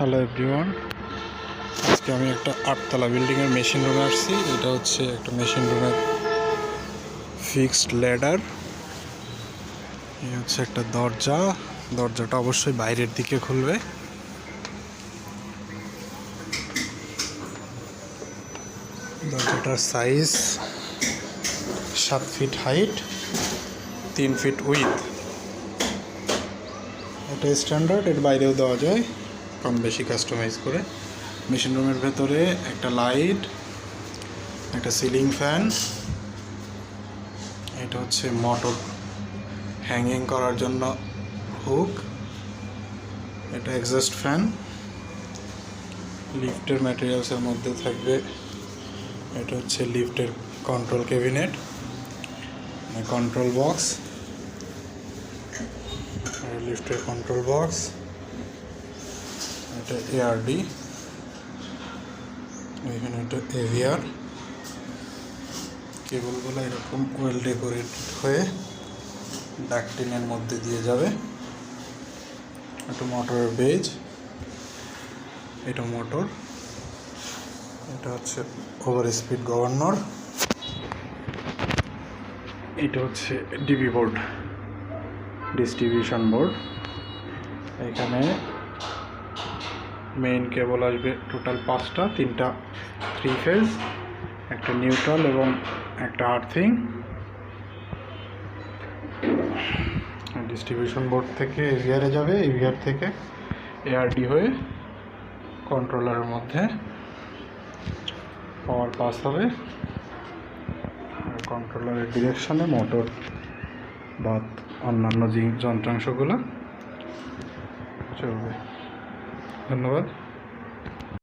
Hello everyone আজকে আমি একটা আটতলা বিল্ডিংয়ের মেশিন রুমে আসছি। এটা হচ্ছে একটা মেশিন রুমের ফিক্সড ল্যাডার এই হচ্ছে একটা দরজা। দরজাটা অবশ্যই বাইরের দিকে খুলবে। দরজাটার সাইজ সাত ফিট হাইট তিন ফিট উইথ এটা স্ট্যান্ডার্ড এর বাইরেও দেওয়া যায়। কম বেশি কাস্টমাইজ করে মেশিন রুমের ভেতরে একটা লাইট একটা সিলিং ফ্যান এটা হচ্ছে মোটর হ্যাঙ্গিং করার জন্য হুক এটা এক্সস্ট ফ্যান লিফটের ম্যাটেরিয়ালসের মধ্যে থাকবে, এটা হচ্ছে লিফটের কন্ট্রোল ক্যাবিনেট কন্ট্রোল বক্স লিফটের কন্ট্রোল বক্স এটা এআরডি এখানে এটা এভিআর কেবলগুলো এরকম ওয়েল ডেকোরেট হয়ে ডাকটিনের মধ্যে দিয়ে যাবে। এটা মোটরের বেজ এটা মোটর এটা হচ্ছে ওভার স্পিড গভর্নর এটা হচ্ছে ডিবি বোর্ড ডিস্ট্রিবিউশন বোর্ড এখানে মেইন কেবল আসবে টোটাল পাঁচটা, তিনটা থ্রি ফেজ একটা নিউট্রাল এবং একটা আর্থিং ডিস্ট্রিবিউশন বোর্ড থেকে এভিআরে যাবে এভিআর থেকে এআরডি হয়ে কন্ট্রোলারের মধ্যে পাওয়ার পাস হবে। কন্ট্রোলারের ডিরেকশনে মোটর বা অন্যান্য যে যন্ত্রাংশগুলো চলবে। ধন্যবাদ।